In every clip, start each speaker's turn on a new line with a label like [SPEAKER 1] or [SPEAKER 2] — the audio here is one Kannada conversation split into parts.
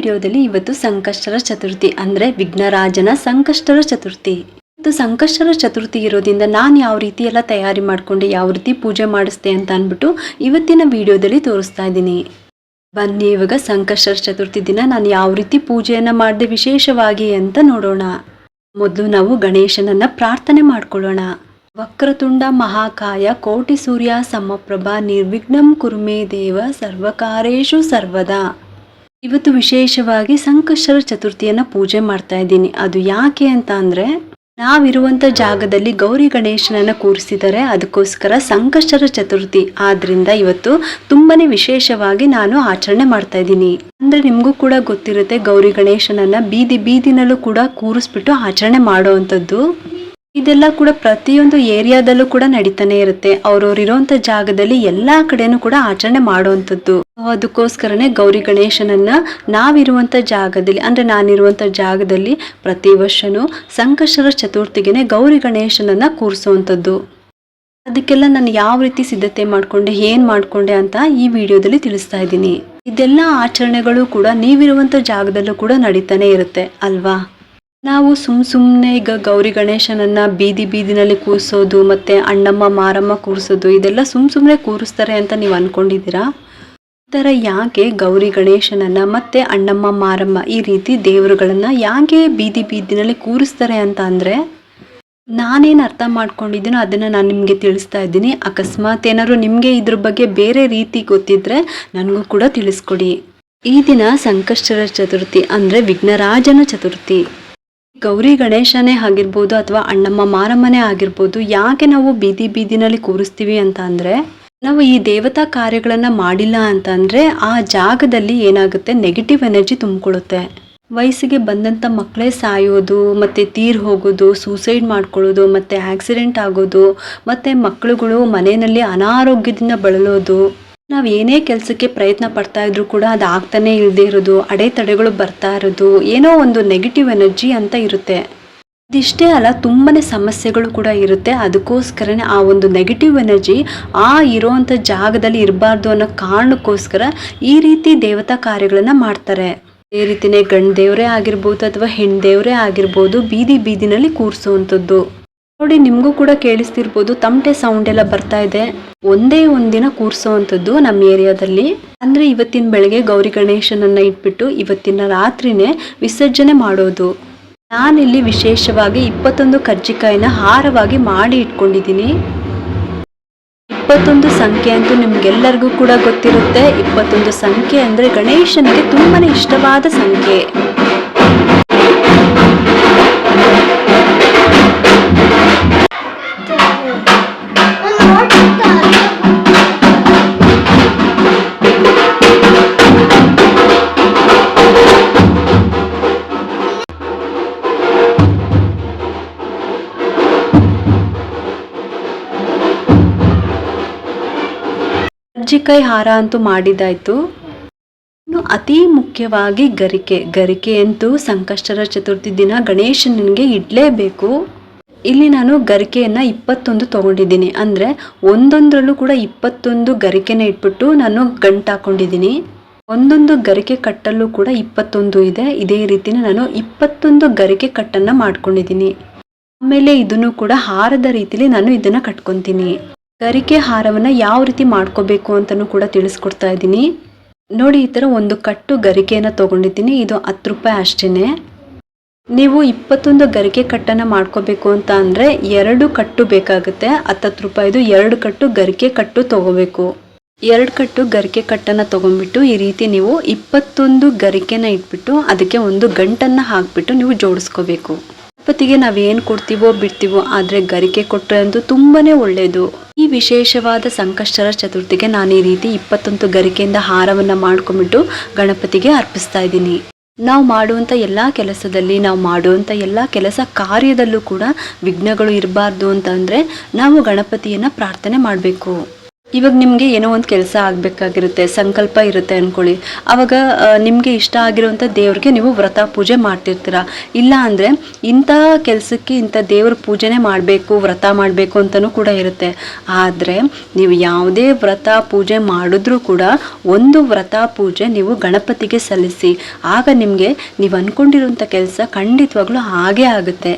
[SPEAKER 1] ವಿಡಿಯೋದಲ್ಲಿ ಇವತ್ತು ಸಂಕಷ್ಟರ ಚತುರ್ಥಿ, ಅಂದ್ರೆ ವಿಘ್ನರಾಜನ ಸಂಕಷ್ಟರ ಚತುರ್ಥಿ. ಇವತ್ತು ಸಂಕಷ್ಟರ ಚತುರ್ಥಿ ಇರೋದ್ರಿಂದ ನಾನು ಯಾವ ರೀತಿ ಎಲ್ಲ ತಯಾರಿ ಮಾಡ್ಕೊಂಡೆ ಯಾವ ರೀತಿ ಪೂಜೆ ಮಾಡಿಸ್ದೆ ಅಂತ ಅಂದ್ಬಿಟ್ಟು ಇವತ್ತಿನ ವಿಡಿಯೋದಲ್ಲಿ ತೋರಿಸ್ತಾ ಇದ್ದೀನಿ. ಬನ್ನಿ ಇವಾಗ ಸಂಕಷ್ಟರ ಚತುರ್ಥಿ ದಿನ, ನಾನು ಯಾವ ರೀತಿ ಪೂಜೆಯನ್ನು ಮಾಡಿದೆ ವಿಶೇಷವಾಗಿ ಅಂತ ನೋಡೋಣ. ಮೊದಲು ನಾವು ಗಣೇಶನನ್ನ ಪ್ರಾರ್ಥನೆ ಮಾಡ್ಕೊಳ್ಳೋಣ. ವಕ್ರತುಂಡ ಮಹಾಕಾಯ ಕೋಟಿ ಸೂರ್ಯ ಸಮಪ್ರಭಾ ನಿರ್ವಿಘ್ನಂ ಕುರುಮೇ ದೇವ ಸರ್ವಕಾರೇಶು ಸರ್ವದಾ. ಇವತ್ತು ವಿಶೇಷವಾಗಿ ಸಂಕಷ್ಟರ ಚತುರ್ಥಿಯನ್ನ ಪೂಜೆ ಮಾಡ್ತಾ ಇದ್ದೀನಿ. ಅದು ಯಾಕೆ ಅಂತ ಅಂದ್ರೆ, ನಾವಿರುವಂತ ಜಾಗದಲ್ಲಿ ಗೌರಿ ಗಣೇಶನನ್ನ ಕೂರಿಸಿದರೆ ಅದಕ್ಕೋಸ್ಕರ ಸಂಕಷ್ಟರ ಚತುರ್ಥಿ. ಆದ್ರಿಂದ ಇವತ್ತು ತುಂಬಾನೇ ವಿಶೇಷವಾಗಿ ನಾನು ಆಚರಣೆ ಮಾಡ್ತಾ ಇದ್ದೀನಿ. ಅಂದ್ರೆ ನಿಮಗೂ ಕೂಡ ಗೊತ್ತಿರುತ್ತೆ, ಗೌರಿ ಗಣೇಶನನ್ನ ಬೀದಿ ಬೀದಿನಲ್ಲೂ ಕೂಡ ಕೂರಿಸ್ಬಿಟ್ಟು ಆಚರಣೆ ಮಾಡುವಂಥದ್ದು ಇದೆಲ್ಲ ಕೂಡ ಪ್ರತಿಯೊಂದು ಏರಿಯಾದಲ್ಲೂ ಕೂಡ ನಡೀತಾನೆ ಇರುತ್ತೆ. ಅವ್ರವ್ರು ಇರೋಂಥ ಜಾಗದಲ್ಲಿ ಎಲ್ಲಾ ಕಡೆನೂ ಕೂಡ ಆಚರಣೆ ಮಾಡುವಂಥದ್ದು. ಅದಕ್ಕೋಸ್ಕರನೇ ಗೌರಿ ಗಣೇಶನನ್ನ ನಾವಿರುವಂತ ಜಾಗದಲ್ಲಿ, ಅಂದ್ರೆ ನಾನಿರುವಂತ ಜಾಗದಲ್ಲಿ ಪ್ರತಿ ವರ್ಷನೂ ಸಂಕಷ್ಟರ ಚತುರ್ಥಿಗೆನೆ ಗೌರಿ ಗಣೇಶನನ್ನ ಕೂರಿಸುವಂಥದ್ದು. ಅದಕ್ಕೆಲ್ಲ ನಾನು ಯಾವ ರೀತಿ ಸಿದ್ಧತೆ ಮಾಡ್ಕೊಂಡೆ, ಏನ್ ಮಾಡ್ಕೊಂಡೆ ಅಂತ ಈ ವಿಡಿಯೋದಲ್ಲಿ ತಿಳಿಸ್ತಾ ಇದ್ದೀನಿ. ಇದೆಲ್ಲ ಆಚರಣೆಗಳು ಕೂಡ ನೀವಿರುವಂಥ ಜಾಗದಲ್ಲೂ ಕೂಡ ನಡೀತಾನೆ ಇರುತ್ತೆ, ಅಲ್ವಾ? ನಾವು ಸುಮ್ ಸುಮ್ಮನೆ ಈಗ ಗೌರಿ ಗಣೇಶನನ್ನ ಬೀದಿ ಬೀದಿನಲ್ಲಿ ಕೂರಿಸೋದು ಮತ್ತೆ ಅಣ್ಣಮ್ಮ, ಮಾರಮ್ಮ ಕೂರಿಸೋದು, ಇದೆಲ್ಲ ಸುಮ್ ಸುಮ್ಮನೆ ಕೂರಿಸ್ತಾರೆ ಅಂತ ನೀವು ಅನ್ಕೊಂಡಿದ್ದೀರಾ? ಈ ಥರ ಯಾಕೆ ಗೌರಿ ಗಣೇಶನನ್ನ ಮತ್ತೆ ಅಣ್ಣಮ್ಮ, ಮಾರಮ್ಮ ಈ ರೀತಿ ದೇವರುಗಳನ್ನ ಯಾಕೆ ಬೀದಿ ಬೀದಿನಲ್ಲಿ ಕೂರಿಸ್ತಾರೆ ಅಂತ ಅಂದರೆ, ನಾನೇನು ಅರ್ಥ ಮಾಡ್ಕೊಂಡಿದ್ದೀನೋ ಅದನ್ನು ನಾನು ನಿಮಗೆ ತಿಳಿಸ್ತಾ ಇದ್ದೀನಿ. ಅಕಸ್ಮಾತ್ ಏನಾದ್ರು ನಿಮಗೆ ಇದ್ರ ಬಗ್ಗೆ ಬೇರೆ ರೀತಿ ಗೊತ್ತಿದ್ರೆ ನನಗೂ ಕೂಡ ತಿಳಿಸ್ಕೊಡಿ. ಈ ದಿನ ಸಂಕಷ್ಟರ ಚತುರ್ಥಿ ಅಂದರೆ ವಿಘ್ನರಾಜನ ಚತುರ್ಥಿ. ಗೌರಿ ಗಣೇಶನೇ ಆಗಿರ್ಬೋದು ಅಥವಾ ಅಣ್ಣಮ್ಮ ಮಾರಮ್ಮನೇ ಆಗಿರ್ಬೋದು, ಯಾಕೆ ನಾವು ಬೀದಿ ಬೀದಿನಲ್ಲಿ ಕೂರಿಸ್ತೀವಿ ಅಂತ ಅಂದರೆ, ನಾವು ಈ ದೇವತಾ ಕಾರ್ಯಗಳನ್ನ ಮಾಡಿಲ್ಲ ಅಂತ ಅಂದ್ರೆ ಆ ಜಾಗದಲ್ಲಿ ಏನಾಗುತ್ತೆ ನೆಗೆಟಿವ್ ಎನರ್ಜಿ ತುಂಬಿಕೊಳ್ಳುತ್ತೆ. ವಯಸ್ಸಿಗೆ ಬಂದಂಥ ಮಕ್ಕಳೇ ಸಾಯೋದು, ಮತ್ತು ತೀರ್ ಹೋಗೋದು ಸೂಸೈಡ್ ಮಾಡ್ಕೊಳ್ಳೋದು, ಮತ್ತು ಆಕ್ಸಿಡೆಂಟ್ ಆಗೋದು, ಮತ್ತು ಮಕ್ಕಳುಗಳು ಮನೆಯಲ್ಲಿ ಅನಾರೋಗ್ಯದಿಂದ ಬಳಲೋದು. ನಾವು ಏನೇ ಕೆಲಸಕ್ಕೆ ಪ್ರಯತ್ನ ಪಡ್ತಾ ಇದ್ರು ಕೂಡ ಅದು ಆಗ್ತಾನೆ ಇಲ್ಲದೆ ಇರೋದು ಅಡೆತಡೆಗಳು ಬರ್ತಾ ಇರೋದು, ಏನೋ ಒಂದು ನೆಗೆಟಿವ್ ಎನರ್ಜಿ ಅಂತ ಇರುತ್ತೆ. ಇದಿಷ್ಟೇ ಅಲ್ಲ, ತುಂಬನೇ ಸಮಸ್ಯೆಗಳು ಕೂಡ ಇರುತ್ತೆ. ಅದಕ್ಕೋಸ್ಕರನೇ ಆ ಒಂದು ನೆಗೆಟಿವ್ ಎನರ್ಜಿ ಆ ಇರೋವಂಥ ಜಾಗದಲ್ಲಿ ಇರಬಾರ್ದು ಅನ್ನೋ ಕಾರಣಕ್ಕೋಸ್ಕರ ಈ ರೀತಿ ದೇವತಾ ಕಾರ್ಯಗಳನ್ನು ಮಾಡ್ತಾರೆ. ಈ ರೀತಿಯೇ ಗಂಡ ದೇವರೇ ಆಗಿರ್ಬೋದು ಅಥವಾ ಹೆಣ್ಣು ದೇವರೇ ಆಗಿರ್ಬೋದು, ಬೀದಿ ಬೀದಿನಲ್ಲಿ ಕೂರಿಸುವಂಥದ್ದು ನೋಡಿ, ನಿಮಗೂ ಕೂಡ ಕೇಳಿಸ್ತಿರ್ಬೋದು, ತಮಟೆ ಸೌಂಡ್ ಎಲ್ಲ ಬರ್ತಾ ಇದೆ. ಒಂದೇ ಒಂದಿನ ಕೂರ್ಸೋವಂಥದ್ದು ನಮ್ಮ ಏರಿಯಾದಲ್ಲಿ. ಅಂದರೆ ಇವತ್ತಿನ ಬೆಳಗ್ಗೆ ಗೌರಿ ಗಣೇಶನನ್ನ ಇಟ್ಬಿಟ್ಟು ಇವತ್ತಿನ ರಾತ್ರಿನೇ ವಿಸರ್ಜನೆ ಮಾಡೋದು. ನಾನಿಲ್ಲಿ ವಿಶೇಷವಾಗಿ ಇಪ್ಪತ್ತೊಂದು ಕರ್ಜಿಕಾಯಿನ ಹಾರವಾಗಿ ಮಾಡಿ ಇಟ್ಕೊಂಡಿದ್ದೀನಿ. ಇಪ್ಪತ್ತೊಂದು ಸಂಖ್ಯೆ ಅಂತೂ ನಿಮ್ಗೆಲ್ಲರಿಗೂ ಕೂಡ ಗೊತ್ತಿರುತ್ತೆ. ಇಪ್ಪತ್ತೊಂದು ಸಂಖ್ಯೆ ಅಂದರೆ ಗಣೇಶನಿಗೆ ತುಂಬಾ ಇಷ್ಟವಾದ ಸಂಖ್ಯೆ. ಕಜ್ಜಿಕಾಯಿ ಹಾರ ಅಂತೂ ಮಾಡಿದಾಯ್ತು ಇನ್ನು ಅತಿ ಮುಖ್ಯವಾಗಿ ಗರಿಕೆ. ಗರಿಕೆ ಅಂತೂ ಸಂಕಷ್ಟರ ಚತುರ್ಥಿ ದಿನ ಗಣೇಶನಿಗೆ ಇಡ್ಲೇಬೇಕು. ಇಲ್ಲಿ ನಾನು ಗರಿಕೆಯನ್ನ ಇಪ್ಪತ್ತೊಂದು ತಗೊಂಡಿದ್ದೀನಿ. ಅಂದ್ರೆ ಒಂದೊಂದರಲ್ಲೂ ಕೂಡ ಇಪ್ಪತ್ತೊಂದು ಗರಿಕೆನ ಇಟ್ಬಿಟ್ಟು ನಾನು ಗಂಟು ಹಾಕೊಂಡಿದ್ದೀನಿ. ಒಂದೊಂದು ಗರಿಕೆ ಕಟ್ಟಲ್ಲೂ ಕೂಡ ಇಪ್ಪತ್ತೊಂದು ಇದೆ. ಇದೇ ರೀತಿನೇ ನಾನು ಇಪ್ಪತ್ತೊಂದು ಗರಿಕೆ ಕಟ್ಟನ್ನ ಮಾಡ್ಕೊಂಡಿದ್ದೀನಿ. ಆಮೇಲೆ ಇದನ್ನು ಕೂಡ ಹಾರದ ರೀತಿಲಿ ನಾನು ಇದನ್ನ ಕಟ್ಕೊಂತೀನಿ. ಗರಿಕೆ ಹಾರವನ್ನ ಯಾವ ರೀತಿ ಮಾಡ್ಕೋಬೇಕು ಅಂತಲೂ ಕೂಡ ತಿಳಿಸ್ಕೊಡ್ತಾ ಇದ್ದೀನಿ. ನೋಡಿ, ಈ ಥರ ಒಂದು ಕಟ್ಟು ಗರಿಕೆಯನ್ನು ತಗೊಂಡಿದ್ದೀನಿ. ಇದು ಹತ್ತು ರೂಪಾಯಿ ಅಷ್ಟೇ ನೀವು ಇಪ್ಪತ್ತೊಂದು ಗರಿಕೆ ಕಟ್ಟನ್ನು ಮಾಡ್ಕೋಬೇಕು ಅಂತ ಅಂದರೆ ಎರಡು ಕಟ್ಟು ಬೇಕಾಗುತ್ತೆ. ಹತ್ತತ್ತು ರೂಪಾಯಿದು ಎರಡು ಕಟ್ಟು ಗರಿಕೆ ಕಟ್ಟು ತಗೋಬೇಕು. ಎರಡು ಕಟ್ಟು ಗರಿಕೆ ಕಟ್ಟನ್ನು ತಗೊಂಡ್ಬಿಟ್ಟು ಈ ರೀತಿ ನೀವು ಇಪ್ಪತ್ತೊಂದು ಗರಿಕೆನ ಇಟ್ಬಿಟ್ಟು ಅದಕ್ಕೆ ಒಂದು ಗಂಟನ್ನು ಹಾಕ್ಬಿಟ್ಟು ನೀವು ಜೋಡಿಸ್ಕೋಬೇಕು. ಗಣಪತಿಗೆ ನಾವೇನು ಕೊಡ್ತೀವೋ ಬಿಡ್ತೀವೋ ಆದರೆ ಗರಿಕೆ ಕೊಟ್ಟರೆ ಅಂತೂ ತುಂಬಾ ಒಳ್ಳೆಯದು ಈ ವಿಶೇಷವಾದ ಸಂಕಷ್ಟರ ಚತುರ್ಥಿಗೆ ನಾನು ಈ ರೀತಿ ಇಪ್ಪತ್ತೊಂದು ಗರಿಕೆಯಿಂದ ಹಾರವನ್ನು ಮಾಡ್ಕೊಂಡ್ಬಿಟ್ಟು ಗಣಪತಿಗೆ ಅರ್ಪಿಸ್ತಾ ಇದ್ದೀನಿ. ನಾವು ಮಾಡುವಂಥ ಎಲ್ಲ ಕೆಲಸದಲ್ಲಿ, ನಾವು ಮಾಡುವಂಥ ಎಲ್ಲ ಕೆಲಸ ಕಾರ್ಯದಲ್ಲೂ ಕೂಡ ವಿಘ್ನಗಳು ಇರಬಾರ್ದು ಅಂತ ಅಂದರೆ ನಾವು ಗಣಪತಿಯನ್ನು ಪ್ರಾರ್ಥನೆ ಮಾಡಬೇಕು. ಇವಾಗ ನಿಮಗೆ ಏನೋ ಒಂದು ಕೆಲಸ ಆಗಬೇಕಾಗಿರುತ್ತೆ, ಸಂಕಲ್ಪ ಇರುತ್ತೆ ಅಂದ್ಕೊಳ್ಳಿ ಆವಾಗ ನಿಮಗೆ ಇಷ್ಟ ಆಗಿರುವಂಥ ದೇವ್ರಿಗೆ ನೀವು ವ್ರತ ಪೂಜೆ ಮಾಡ್ತಿರ್ತೀರ? ಇಲ್ಲ ಅಂದರೆ ಇಂಥ ಕೆಲಸಕ್ಕೆ ಇಂಥ ದೇವ್ರ ಪೂಜೆನೆ ಮಾಡಬೇಕು, ವ್ರತ ಮಾಡಬೇಕು ಅಂತಲೂ ಕೂಡ ಇರುತ್ತೆ. ಆದರೆ ನೀವು ಯಾವುದೇ ವ್ರತ ಪೂಜೆ ಮಾಡಿದ್ರೂ ಕೂಡ ಒಂದು ವ್ರತ ಪೂಜೆ ನೀವು ಗಣಪತಿಗೆ ಸಲ್ಲಿಸಿ. ಆಗ ನಿಮಗೆ ನೀವು ಅಂದ್ಕೊಂಡಿರುವಂಥ ಕೆಲಸ ಖಂಡಿತವಾಗ್ಲೂ ಹಾಗೇ ಆಗುತ್ತೆ.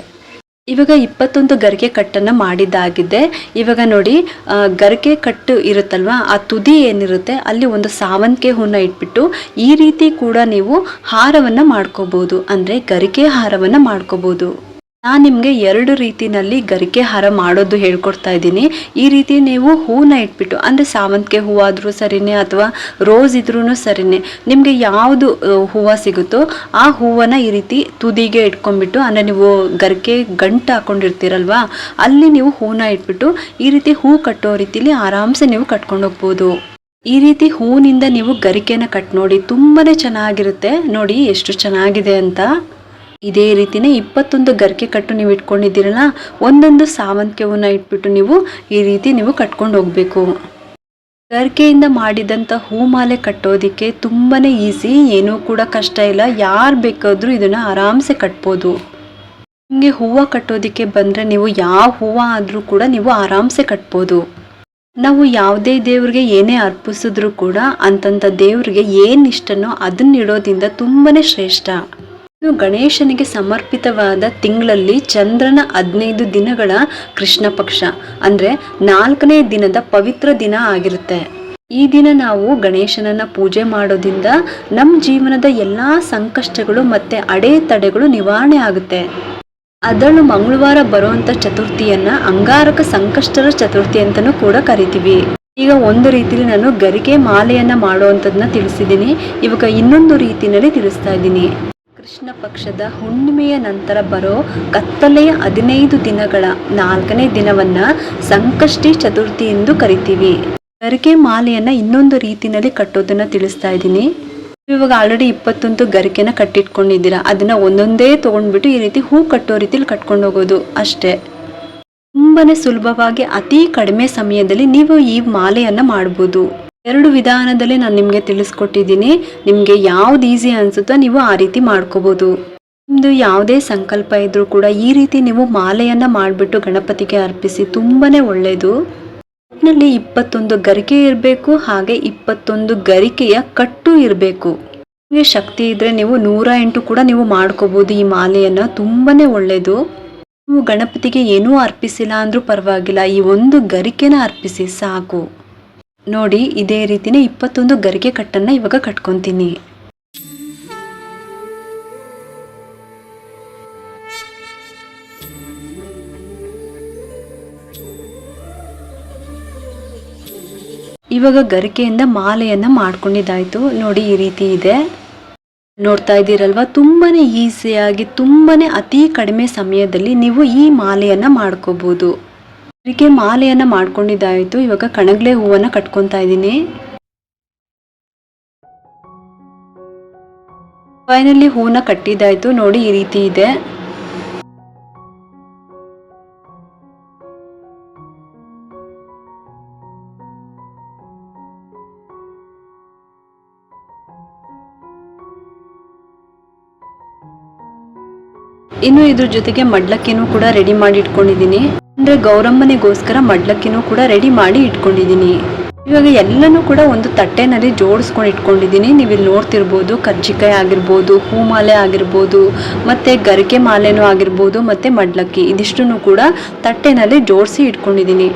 [SPEAKER 1] ಇವಾಗ ಇಪ್ಪತ್ತೊಂದು ಗರಿಕೆ ಕಟ್ಟನ್ನು ಮಾಡಿದ್ದಾಗಿದೆ. ಇವಾಗ ನೋಡಿ ಗರಿಕೆ ಕಟ್ಟು ಇರುತ್ತಲ್ವಾ? ಆ ತುದಿ ಏನಿರುತ್ತೆ, ಅಲ್ಲಿ ಒಂದು ಸಾವಂತಿಗೆ ಹೂನ ಇಟ್ಬಿಟ್ಟು ಈ ರೀತಿ ಕೂಡ ನೀವು ಹಾರವನ್ನು ಮಾಡ್ಕೋಬೋದು. ಅಂದರೆ ಗರಿಕೆ ಹಾರವನ್ನು ಮಾಡ್ಕೋಬಹುದು ನಾನು ನಿಮಗೆ ಎರಡು ರೀತಿನಲ್ಲಿ ಗರಿಕೆ ಹಾರ ಮಾಡೋದು ಹೇಳ್ಕೊಡ್ತಾ ಇದ್ದೀನಿ. ಈ ರೀತಿ ನೀವು ಹೂನ ಇಟ್ಬಿಟ್ಟು, ಅಂದರೆ ಸಾವಂತಿಗೆ ಹೂವಾದರೂ ಸರಿನೇ ಅಥವಾ ರೋಸ್ ಇದ್ರೂ ಸರಿನೇ, ನಿಮಗೆ ಯಾವುದು ಹೂವು ಸಿಗುತ್ತೋ ಆ ಹೂವನ್ನು ಈ ರೀತಿ ತುದಿಗೆ ಇಟ್ಕೊಂಡ್ಬಿಟ್ಟು, ಅಂದರೆ ನೀವು ಗರಿಕೆ ಗಂಟು ಹಾಕೊಂಡಿರ್ತೀರಲ್ವಾ, ಅಲ್ಲಿ ನೀವು ಹೂನ ಇಟ್ಬಿಟ್ಟು ಈ ರೀತಿ ಹೂ ಕಟ್ಟೋ ರೀತಿಲಿ ಆರಾಮ್ಸೆ ನೀವು ಕಟ್ಕೊಂಡು ಹೋಗ್ಬೋದು. ಈ ರೀತಿ ಹೂನಿಂದ ನೀವು ಗರಿಕೆನ ಕಟ್ ನೋಡಿ ತುಂಬಾ ಚೆನ್ನಾಗಿರುತ್ತೆ. ನೋಡಿ, ಎಷ್ಟು ಚೆನ್ನಾಗಿದೆ ಅಂತ. ಇದೇ ರೀತಿನೇ ಇಪ್ಪತ್ತೊಂದು ಗರಿಕೆ ಕಟ್ಟು ನೀವು ಇಟ್ಕೊಂಡಿದ್ದೀರಲ್ಲ, ಒಂದೊಂದು ಸಾವಂತಿಗೆ ಇಟ್ಬಿಟ್ಟು ನೀವು ಈ ರೀತಿ ನೀವು ಕಟ್ಕೊಂಡು ಹೋಗಬೇಕು. ಗರಿಕೆಯಿಂದ ಮಾಡಿದಂಥ ಹೂಮಾಲೆ ಕಟ್ಟೋದಕ್ಕೆ ತುಂಬಾ ಈಸಿ, ಏನೂ ಕೂಡ ಕಷ್ಟ ಇಲ್ಲ, ಯಾರು ಬೇಕಾದರೂ ಇದನ್ನು ಆರಾಮ್ಸೆ ಕಟ್ಬೋದು. ನಿಮಗೆ ಹೂವು ಕಟ್ಟೋದಕ್ಕೆ ಬಂದರೆ ನೀವು ಯಾವ ಹೂವು ಆದರೂ ಕೂಡ ನೀವು ಆರಾಮ್ಸೆ ಕಟ್ಬೋದು. ನಾವು ಯಾವುದೇ ದೇವ್ರಿಗೆ ಏನೇ ಅರ್ಪಿಸಿದ್ರು ಕೂಡ ಅಂತಂಥ ದೇವ್ರಿಗೆ ಏನು ಇಷ್ಟನೋ ಅದನ್ನ ತುಂಬಾನೇ ಶ್ರೇಷ್ಠ. ಇದು ಗಣೇಶನಿಗೆ ಸಮರ್ಪಿತವಾದ ತಿಂಗಳಲ್ಲಿ ಚಂದ್ರನ ಹದಿನೈದು ದಿನಗಳ ಕೃಷ್ಣ ಪಕ್ಷ. ಅಂದ್ರೆ ನಾಲ್ಕನೇ ದಿನದ ಪವಿತ್ರ ದಿನ ಆಗಿರುತ್ತೆ. ಈ ದಿನ ನಾವು ಗಣೇಶನನ್ನ ಪೂಜೆ ಮಾಡೋದ್ರಿಂದ ನಮ್ಮ ಜೀವನದ ಎಲ್ಲಾ ಸಂಕಷ್ಟಗಳು ಮತ್ತೆ ಅಡೆತಡೆಗಳು ನಿವಾರಣೆ ಆಗುತ್ತೆ. ಅದರಲ್ಲೂ ಮಂಗಳವಾರ ಬರುವಂತ ಚತುರ್ಥಿಯನ್ನ ಅಂಗಾರಕ ಸಂಕಷ್ಟರ ಚತುರ್ಥಿ ಅಂತಲೂ ಕೂಡ ಕರಿತೀವಿ. ಈಗ ಒಂದು ರೀತಿಲಿ ನಾನು ಗರಿಕೆ ಮಾಲೆಯನ್ನ ಮಾಡುವಂಥದ್ದನ್ನ ತಿಳಿಸಿದ್ದೀನಿ ಇವಾಗ ಇನ್ನೊಂದು ರೀತಿನಲ್ಲಿ ತಿಳಿಸ್ತಾ ಇದ್ದೀನಿ. ಕೃಷ್ಣ ಪಕ್ಷದ ಹುಣ್ಣಿಮೆಯ ನಂತರ ಬರೋ ಕತ್ತಲೆಯ ಹದಿನೈದು ದಿನಗಳ ನಾಲ್ಕನೇ ದಿನವನ್ನ ಸಂಕಷ್ಟಿ ಚತುರ್ಥಿ ಎಂದು ಕರಿತೀವಿ. ಗರಿಕೆ ಮಾಲೆಯನ್ನ ಇನ್ನೊಂದು ರೀತಿನಲ್ಲಿ ಕಟ್ಟೋದನ್ನ ತಿಳಿಸ್ತಾ ಇದ್ದೀನಿ. ಇವಾಗ ಆಲ್ರೆಡಿ ಇಪ್ಪತ್ತೊಂದು ಗರಿಕೆನ ಕಟ್ಟಿಟ್ಕೊಂಡಿದ್ದೀರಾ. ಅದನ್ನ ಒಂದೊಂದೇ ತಗೊಂಡ್ಬಿಟ್ಟು ಈ ರೀತಿ ಹೂ ಕಟ್ಟೋ ರೀತಿಲಿ ಕಟ್ಕೊಂಡು ಹೋಗೋದು ಅಷ್ಟೇ. ತುಂಬಾನೇ ಸುಲಭವಾಗಿ ಅತಿ ಕಡಿಮೆ ಸಮಯದಲ್ಲಿ ನೀವು ಈ ಮಾಲೆಯನ್ನ ಮಾಡ್ಬೋದು. ಎರಡು ವಿಧಾನದಲ್ಲಿ ನಾನು ನಿಮಗೆ ತಿಳಿಸ್ಕೊಟ್ಟಿದ್ದೀನಿ. ನಿಮಗೆ ಯಾವ್ದು ಈಸಿ ಅನ್ಸುತ್ತೋ ನೀವು ಆ ರೀತಿ ಮಾಡ್ಕೋಬಹುದು ನಿಮ್ದು ಯಾವುದೇ ಸಂಕಲ್ಪ ಇದ್ರೂ ಕೂಡ ಈ ರೀತಿ ನೀವು ಮಾಲೆಯನ್ನ ಮಾಡಿಬಿಟ್ಟು ಗಣಪತಿಗೆ ಅರ್ಪಿಸಿ ತುಂಬಾನೇ ಒಳ್ಳೆಯದು ಒಟ್ನಲ್ಲಿ ಇಪ್ಪತ್ತೊಂದು ಗರಿಕೆ ಇರಬೇಕು, ಹಾಗೆ ಇಪ್ಪತ್ತೊಂದು ಗರಿಕೆಯ ಕಟ್ಟು ಇರಬೇಕು. ನಿಮಗೆ ಶಕ್ತಿ ಇದ್ರೆ ನೀವು ನೂರ ಎಂಟು ಕೂಡ ನೀವು ಮಾಡ್ಕೋಬಹುದು ಈ ಮಾಲೆಯನ್ನ, ತುಂಬಾನೇ ಒಳ್ಳೆಯದು ನೀವು ಗಣಪತಿಗೆ ಏನೂ ಅರ್ಪಿಸಿಲ್ಲ ಅಂದ್ರೂ ಪರವಾಗಿಲ್ಲ, ಈ ಒಂದು ಗರಿಕೆನ ಅರ್ಪಿಸಿ, ಸಾಕು. ನೋಡಿ, ಇದೇ ರೀತಿನೇ ಇಪ್ಪತ್ತೊಂದು ಗರಿಕೆ ಕಟ್ಟನ್ನ ಇವಾಗ ಕಟ್ಕೊಂತೀನಿ. ಇವಾಗ ಗರಿಕೆಯಿಂದ ಮಾಲೆಯನ್ನ ಮಾಡ್ಕೊಂಡಿದ್ದಾಯ್ತು. ನೋಡಿ, ಈ ರೀತಿ ಇದೆ. ನೋಡ್ತಾ ಇದ್ದೀರಲ್ವಾ, ತುಂಬಾನೇ ಈಸಿಯಾಗಿ, ತುಂಬಾನೇ ಅತಿ ಕಡಿಮೆ ಸಮಯದಲ್ಲಿ ನೀವು ಈ ಮಾಲೆಯನ್ನ ಮಾಡ್ಕೋಬಹುದು ಅದಕ್ಕೆ ಮಾಲೆಯನ್ನ ಮಾಡ್ಕೊಂಡಿದ್ದಾಯ್ತು. ಇವಾಗ ಕಣಗ್ಲೆ ಹೂವನ್ನ ಕಟ್ಕೊಂತಾ ಇದ್ದೀನಿ. ಫೈನಲಿ ಹೂವನ್ನ ಕಟ್ಟಿದ್ದಾಯ್ತು. ನೋಡಿ ಈ ರೀತಿ ಇದೆ. ಇನ್ನು ಇದ್ರ ಜೊತೆಗೆ ಮಡ್ಲಕ್ಕಿನೂ ಕೂಡ ರೆಡಿ ಮಾಡಿ ಇಟ್ಕೊಂಡಿದ್ದೀನಿ. ಅಂದ್ರೆ ಗೌರಮ್ಮನಿಗೋಸ್ಕರ ಮಡ್ಲಕ್ಕಿನೂ ಕೂಡ ರೆಡಿ ಮಾಡಿ ಇಟ್ಕೊಂಡಿದ್ದೀನಿ. ಇವಾಗ ಎಲ್ಲನೂ ಕೂಡ ಒಂದು ತಟ್ಟೆನಲ್ಲಿ ಜೋಡಿಸ್ಕೊಂಡು ಇಟ್ಕೊಂಡಿದ್ದೀನಿ. ನೀವು ಇಲ್ಲಿ ನೋಡ್ತಿರ್ಬೋದು, ಕರ್ಜಿಕಾಯಿ ಆಗಿರ್ಬೋದು, ಹೂಮಾಲೆ ಆಗಿರ್ಬೋದು, ಮತ್ತೆ ಗರಿಕೆ ಮಾಲೆನೂ ಆಗಿರ್ಬೋದು, ಮತ್ತೆ ಮಡ್ಲಕ್ಕಿ. ಇದಿಷ್ಟನ್ನು ಕೂಡ ತಟ್ಟೆನಲ್ಲಿ ಜೋಡಿಸಿ ಇಟ್ಕೊಂಡಿದ್ದೀನಿ.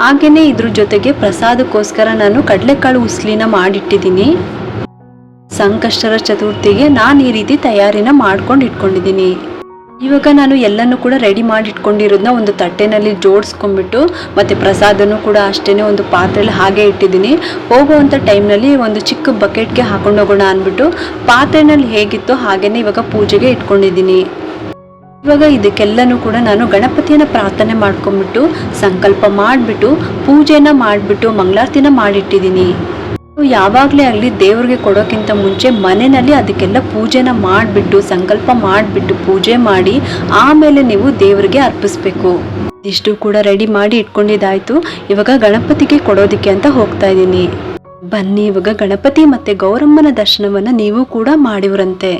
[SPEAKER 1] ಹಾಗೇನೆ ಇದ್ರ ಜೊತೆಗೆ ಪ್ರಸಾದಕ್ಕೋಸ್ಕರ ನಾನು ಕಡಲೆಕಾಳು ಉಸ್ಲಿನ ಮಾಡಿಟ್ಟಿದ್ದೀನಿ. ಸಂಕಷ್ಟರ ಚತುರ್ಥಿಗೆ ನಾನು ಈ ರೀತಿ ತಯಾರಿನ ಮಾಡ್ಕೊಂಡು ಇಟ್ಕೊಂಡಿದ್ದೀನಿ. ಇವಾಗ ನಾನು ಎಲ್ಲನೂ ಕೂಡ ರೆಡಿ ಮಾಡಿ ಇಟ್ಕೊಂಡಿರೋದನ್ನ ಒಂದು ತಟ್ಟೆನಲ್ಲಿ ಜೋಡಿಸ್ಕೊಂಡ್ಬಿಟ್ಟು ಮತ್ತೆ ಪ್ರಸಾದನೂ ಕೂಡ ಅಷ್ಟೇನೆ ಒಂದು ಪಾತ್ರೆಯಲ್ಲಿ ಹಾಗೆ ಇಟ್ಟಿದ್ದೀನಿ. ಹೋಗುವಂಥ ಟೈಮ್ನಲ್ಲಿ ಒಂದು ಚಿಕ್ಕ ಬಕೆಟ್ಗೆ ಹಾಕೊಂಡು ಹೋಗೋಣ ಅಂದ್ಬಿಟ್ಟು ಪಾತ್ರೆನಲ್ಲಿ ಹೇಗಿತ್ತು ಹಾಗೇ ಇವಾಗ ಪೂಜೆಗೆ ಇಟ್ಕೊಂಡಿದ್ದೀನಿ. ಇವಾಗ ಇದಕ್ಕೆಲ್ಲನೂ ಕೂಡ ನಾನು ಗಣಪತಿಯನ್ನು ಪ್ರಾರ್ಥನೆ ಮಾಡ್ಕೊಂಡ್ಬಿಟ್ಟು ಸಂಕಲ್ಪ ಮಾಡಿಬಿಟ್ಟು ಪೂಜೆನ ಮಾಡಿಬಿಟ್ಟು ಮಂಗಳಾರತಿನ ಮಾಡಿಟ್ಟಿದ್ದೀನಿ. ಯಾವಾಗಲೇ ಆಗಲಿ ದೇವ್ರಿಗೆ ಕೊಡೋಕ್ಕಿಂತ ಮುಂಚೆ ಮನೆಯಲ್ಲಿ ಅದಕ್ಕೆಲ್ಲ ಪೂಜೆನ ಮಾಡಿಬಿಟ್ಟು, ಸಂಕಲ್ಪ ಮಾಡಿಬಿಟ್ಟು ಪೂಜೆ ಮಾಡಿ ಆಮೇಲೆ ನೀವು ದೇವರಿಗೆ ಅರ್ಪಿಸ್ಬೇಕು. ಇಷ್ಟು ಕೂಡ ರೆಡಿ ಮಾಡಿ ಇಟ್ಕೊಂಡಿದ್ದಾಯ್ತು. ಇವಾಗ ಗಣಪತಿಗೆ ಕೊಡೋದಕ್ಕೆ ಅಂತ ಹೋಗ್ತಾ ಇದ್ದೀನಿ. ಬನ್ನಿ, ಇವಾಗ ಗಣಪತಿ ಮತ್ತೆ ಗೌರಮ್ಮನ ದರ್ಶನವನ್ನ ನೀವು ಕೂಡ ಮಾಡಿವ್ರಂತೆ.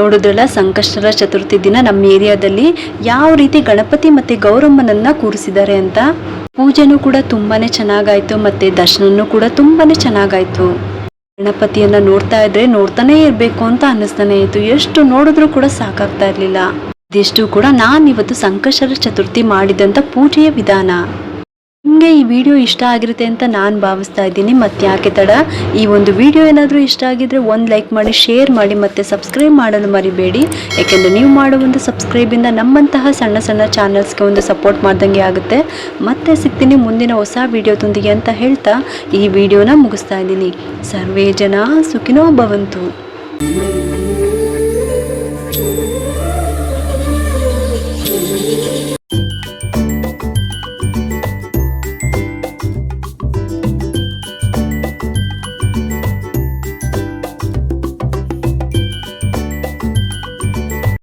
[SPEAKER 1] ನೋಡಿದ್ರಲ್ಲ ಸಂಕಷ್ಟರ ಚತುರ್ಥಿ ದಿನ ನಮ್ಮ ಏರಿಯಾದಲ್ಲಿ ಯಾವ ರೀತಿ ಗಣಪತಿ ಮತ್ತೆ ಗೌರಮ್ಮನನ್ನ ಕೂರಿಸಿದ್ದಾರೆ ಅಂತ ಪೂಜೆನೂ ಕೂಡ ತುಂಬಾನೇ ಚೆನ್ನಾಗಾಯ್ತು ಮತ್ತೆ ದರ್ಶನನು ಕೂಡ ತುಂಬಾನೇ ಚೆನ್ನಾಗಾಯ್ತು. ಗಣಪತಿಯನ್ನ ನೋಡ್ತಾ ಇದ್ರೆ ನೋಡ್ತಾನೆ ಇರ್ಬೇಕು ಅಂತ ಅನ್ನಿಸ್ತಾನೆ ಇತ್ತು. ಎಷ್ಟು ನೋಡಿದ್ರು ಕೂಡ ಸಾಕಾಗ್ತಾ ಇರ್ಲಿಲ್ಲ. ಇದೆಷ್ಟು ಕೂಡ ನಾನು ಇವತ್ತು ಸಂಕಷ್ಟರ ಚತುರ್ಥಿ ಮಾಡಿದಂತ ಪೂಜೆಯ ವಿಧಾನ. ನಿಮಗೆ ಈ ವಿಡಿಯೋ ಇಷ್ಟ ಆಗಿರುತ್ತೆ ಅಂತ ನಾನು ಭಾವಿಸ್ತಾ ಇದ್ದೀನಿ ಮತ್ತೆ ಯಾಕೆ ತಡ? ಈ ಒಂದು ವಿಡಿಯೋ ಏನಾದರೂ ಇಷ್ಟ ಆಗಿದ್ರೆ ಒಂದು ಲೈಕ್ ಮಾಡಿ, ಶೇರ್ ಮಾಡಿ, ಮತ್ತು ಸಬ್ಸ್ಕ್ರೈಬ್ ಮಾಡಲು ಮರಿಬೇಡಿ. ಯಾಕೆಂದರೆ ನೀವು ಮಾಡೋ ಒಂದು ಸಬ್ಸ್ಕ್ರೈಬಿಂದ ನಮ್ಮಂತಹ ಸಣ್ಣ ಸಣ್ಣ ಚಾನಲ್ಸ್ಗೆ ಒಂದು ಸಪೋರ್ಟ್ ಮಾಡ್ದಂಗೆ ಆಗುತ್ತೆ. ಮತ್ತೆ ಸಿಗ್ತೀನಿ ಮುಂದಿನ ಹೊಸ ವಿಡಿಯೋದೊಂದಿಗೆ ಅಂತ ಹೇಳ್ತಾ ಈ ವಿಡಿಯೋನ ಮುಗಿಸ್ತಾ ಇದ್ದೀನಿ. ಸರ್ವೇ ಜನ ಸುಖಿನೋ ಭವಂತು.